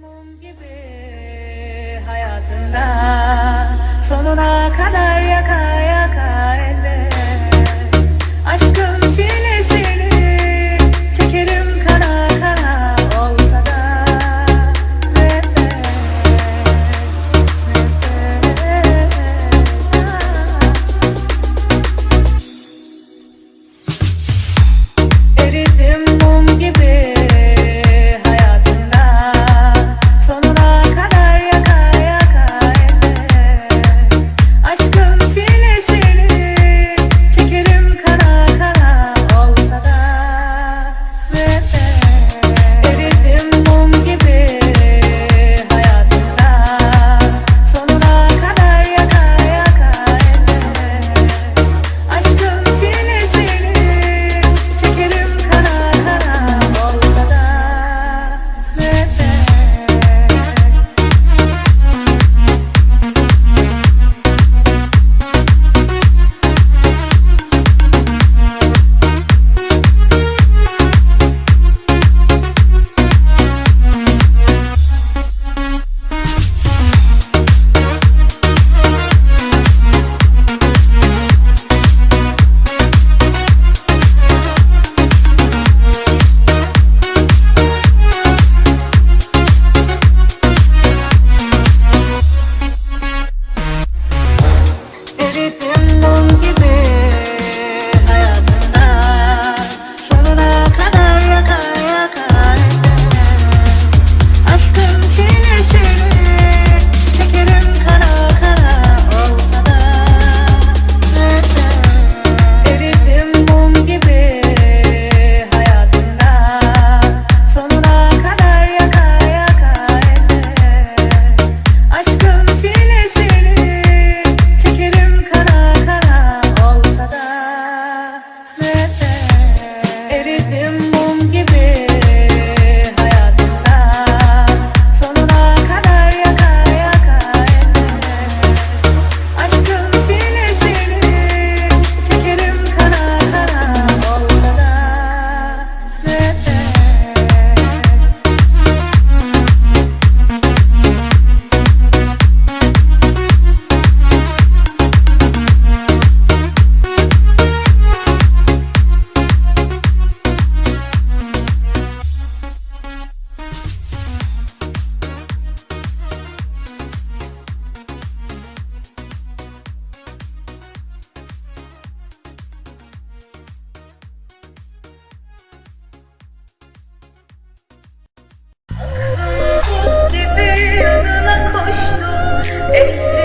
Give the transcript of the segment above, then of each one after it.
Mum hayatında sonuna kadar Eight.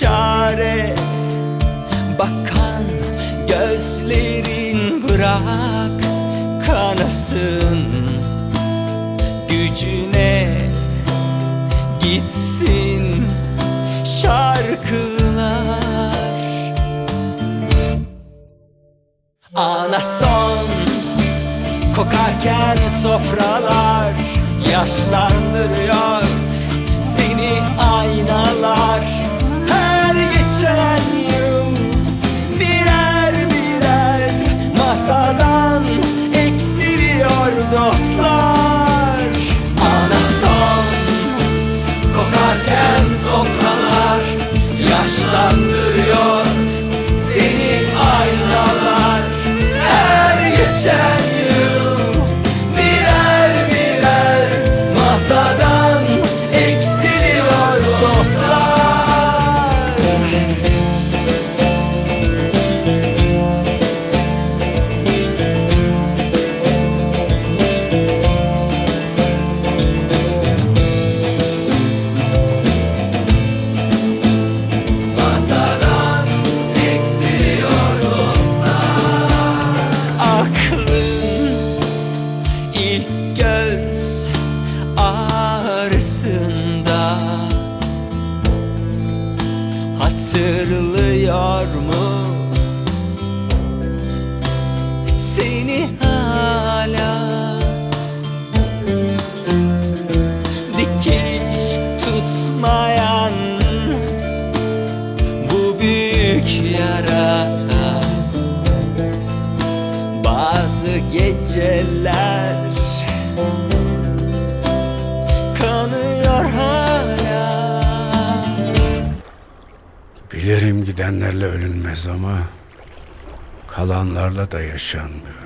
Çare. Bakan gözlerin bırak kanasın. Gücüne gitsin şarkılar. Ana son kokarken sofralar yaşlandırıyor yaşlandırıyor seni aynalar her geçen hala. Dikiş tutmayan bu büyük yara. Bazı geceler kanıyor hala. Bilirim gidenlerle ölünmez ama kalanlarla da yaşanmıyor.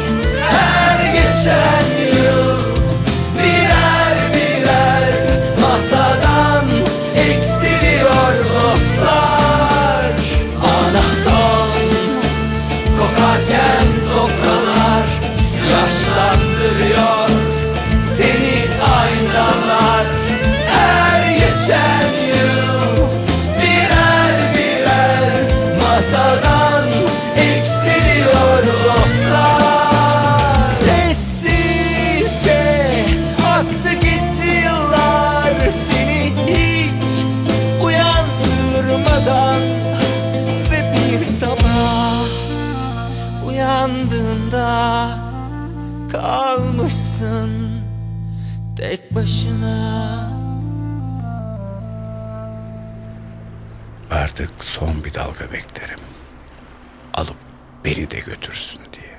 kalmışsın tek başına Artık son bir dalga beklerim. Alıp beni de götürsün diye.